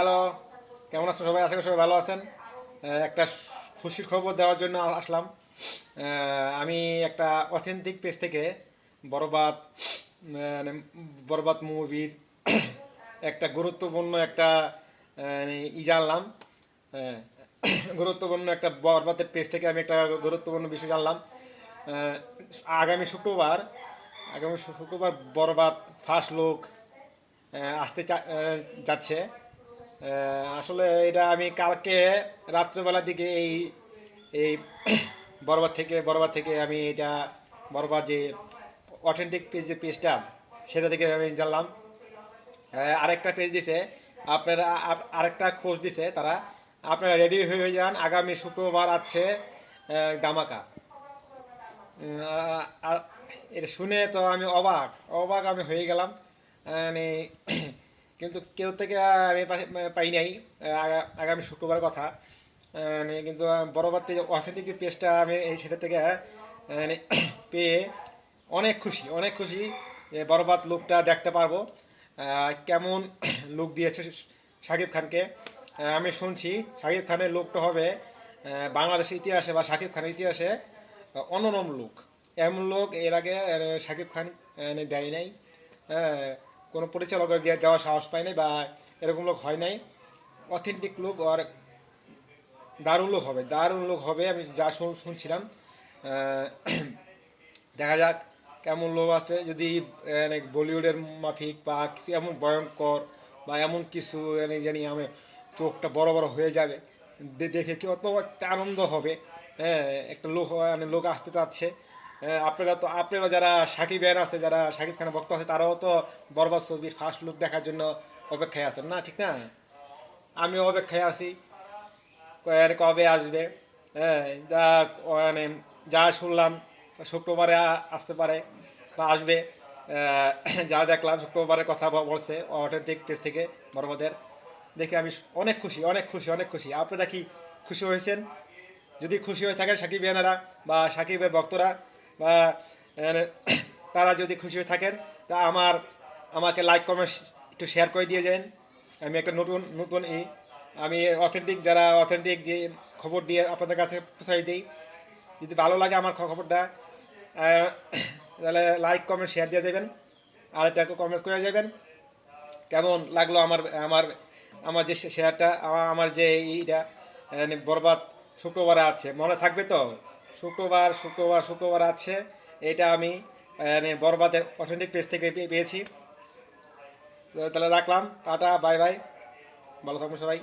Hello, কেমন আছেন সবাই? আশা করি সবাই ভালো আছেন। একটা খুশির খবর দেওয়ার জন্য আসলাম। আমি একটা অথেন্টিক পেজ থেকে বরবাদ মানে বরবাদ মুভির একটা গুরুত্বপূর্ণ একটা ই জানলাম। গুরুত্বপূর্ণ একটা বরবাদের পেজ থেকে আমি একটা গুরুত্বপূর্ণ বিষয় জানলাম। আগামী শুক্রবার আগামী শুক্রবার বরবাদ ফার্স্ট লোক আসতে যাচ্ছে। আসলে এটা আমি কালকে রাত্রেবেলার দিকে এই এই বরবার থেকে বরবার থেকে আমি এটা বরবাদ যে অথেন্টিক পেজ যে পেজটা সেটা থেকে আমি জানলাম। আরেকটা পেজ দিছে, আপনারা আরেকটা পোস্ট দিছে তারা। আপনারা রেডি হয়ে যান, আগামী শুক্রবার আছে গামাকা এটা শুনে তো আমি অবাক অবাক আমি হয়ে গেলাম। মানে কিন্তু কেউ থেকে আমি পাই নাই আগামী শুক্রবার কথা। মানে কিন্তু বরবাদ অথেন্টিক পেজটা আমি এই সেটা থেকে মানে পেয়ে অনেক খুশি অনেক খুশি যে বরবাদ লুকটা দেখতে পারব। কেমন লুক দিয়েছে শাকিব খানকে। আমি শুনছি শাকিব খানের লুকটা হবে বাংলাদেশের ইতিহাসে বা শাকিব খানের ইতিহাসে অনরম লোক এমন লোক এর আগে শাকিব খান আহ, দেয় নাই। কোনো পরিচালকের দেওয়ার সাহস পায় নাই বা এরকম লোক হয় নাই। অথেন্টিক লোক আর দারুণ লোক হবে দারুণ লোক হবে আমি যা শুন- শুনছিলাম। দেখা যাক কেমন লোক আছে যদি আহ, বলিউডের মাফিক বা কিছু এমন ভয়ঙ্কর বা এমন কিছু মানে জানি আমি চোখটা বড় বড় হয়ে যাবে দেখে কি অত একটা আনন্দ হবে। হ্যাঁ একটা লোক মানে লোক আসতে চাচ্ছে। আপনারা তো আপনারা যারা সাকিব ব্যান আছে, যারা সাকিব খানের ভক্ত আছে, তারাও তো বরবাদ ছবির ফার্স্ট লুক দেখার জন্য অপেক্ষায় আছেন, না? ঠিক না? আমিও অপেক্ষায় আছি। কবে আসবে? হ্যাঁ যা মানে যা শুনলাম, শুক্রবারে আসতে পারে বা আসবে। যা দেখলাম শুক্রবারের কথা বলছে অথেন্টিক পেজ থেকে বড়বাদের দেখে আমি অনেক খুশি অনেক খুশি অনেক খুশি। আপনারা কি খুশি হয়েছেন? যদি খুশি হয়ে থাকেন সাকিব ইয়ানারা বা সাকিবের ভক্তরা বা তারা যদি খুশি হয়ে থাকেন, তা আমার, আমাকে লাইক কমেন্ট একটু শেয়ার করে দিয়ে যান। আমি একটা নতুন নতুন ই, আমি অথেন্টিক যারা অথেন্টিক যে খবর দিয়ে আপনাদের কাছে পৌঁছাই দিই, যদি ভালো লাগে আমার খবরটা তাহলে লাইক কমেন্ট শেয়ার দিয়ে দেবেন আর একটা কমেন্ট করে যাবেন। কেমন লাগল আমার আমার আমার যে শেয়ারটা আমার- আমার যে এইটা বরবাদ শুক্রবারে আছে, মনে থাকবে তো? শুক্রবার শুক্রবার শুক্রবার আছে। এটা আমি মানে বরবাদের অথেন্টিক পেজ থেকে পেয়ে- পেয়েছি। তাহলে রাখলাম। Tata, bye bye. ভালো থাকবেন সবাই।